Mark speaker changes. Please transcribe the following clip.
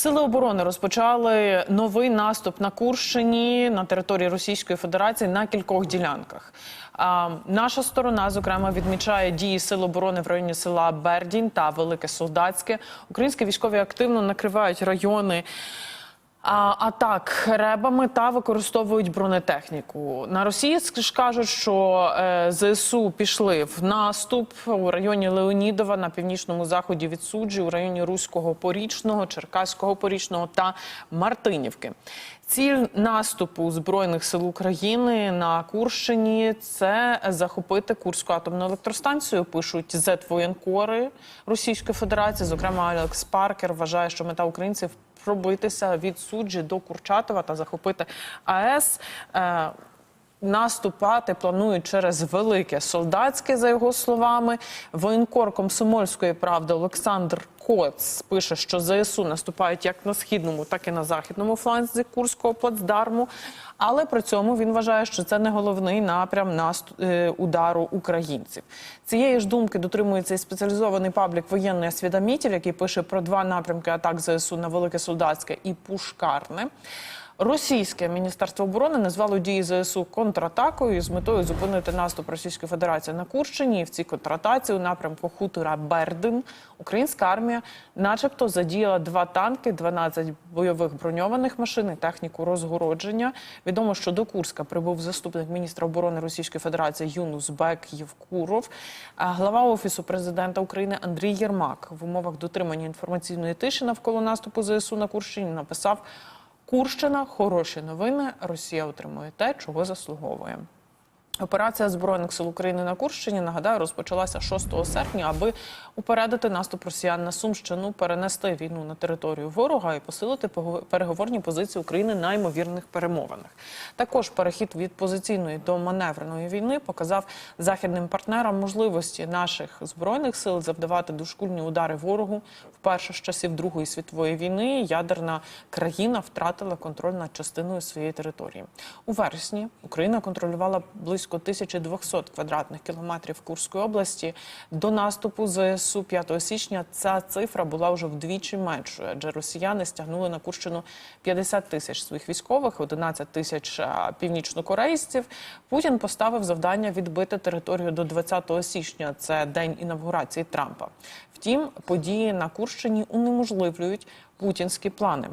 Speaker 1: Сили оборони розпочали новий наступ на Курщині на території Російської Федерації на кількох ділянках. Наша сторона, зокрема, відмічає дії сил оборони в районі села Бердінь та Велике Солдатське. Українські військові активно накривають райони. А, атак ребами та використовують бронетехніку. На Росії ж кажуть, що е, ЗСУ пішли в наступ у районі Леонідова на північному заході від суджі, у районі Руського Порічного, Черкаського Порічного та Мартинівки. Ціль наступу збройних сил України на Курщині це захопити Курську атомну електростанцію. Пишуть зетвоєнкори Російської Федерації. Зокрема, Алекс Паркер вважає, що мета українців пробитися від суджі до Курчатова та захопити АЕС. Е, Наступати планують через велике солдатське, за його словами. Воєнкор комсомольської правди Олександр Коц пише, що ЗСУ наступають як на східному, так і на західному фланзі Курського плацдарму. Але при цьому він вважає, що це не головний напрям наступ, е, удару українців. Цієї ж думки дотримується і спеціалізований паблік воєнний освідомітів, який пише про два напрямки атак ЗСУ на Велике Солдатське і Пушкарне. Російське міністерство оборони назвало дії ЗСУ контратакою з метою зупинити наступ Російської Федерації на Курщині. І в цій контратації у напрямку хутора Бердин українська армія, начебто, задіяла два танки, 12 бойових броньованих машин і техніку розгородження. Відомо, що до Курська прибув заступник міністра оборони Російської Федерації Юнус Бек Євкуров. А глава офісу президента України Андрій Єрмак в умовах дотримання інформаційної тиші навколо наступу ЗСУ на Курщині написав. Курщина хороші новини. Росія отримує те, чого заслуговує. Операція збройних сил України на Курщині нагадаю розпочалася 6 серпня, аби упередити наступ росіян на Сумщину, перенести війну на територію ворога і посилити переговорні позиції України на ймовірних перемовинах. Також перехід від позиційної до маневреної війни показав західним партнерам можливості наших збройних сил завдавати дошкульні удари ворогу. Вперше з часів Другої світової війни ядерна країна втратила контроль над частиною своєї території. У вересні Україна контролювала близько 1200 квадратних кілометрів Курської області. До наступу ЗСУ 5 січня ця цифра була вже вдвічі меншою, адже росіяни стягнули на Курщину 50 тисяч своїх військових, 11 тисяч північнокорейців. Путін поставив завдання відбити територію до 20 січня. Це день інавгурації Трампа. Втім, події на Курщині унеможливлюють путінські плани.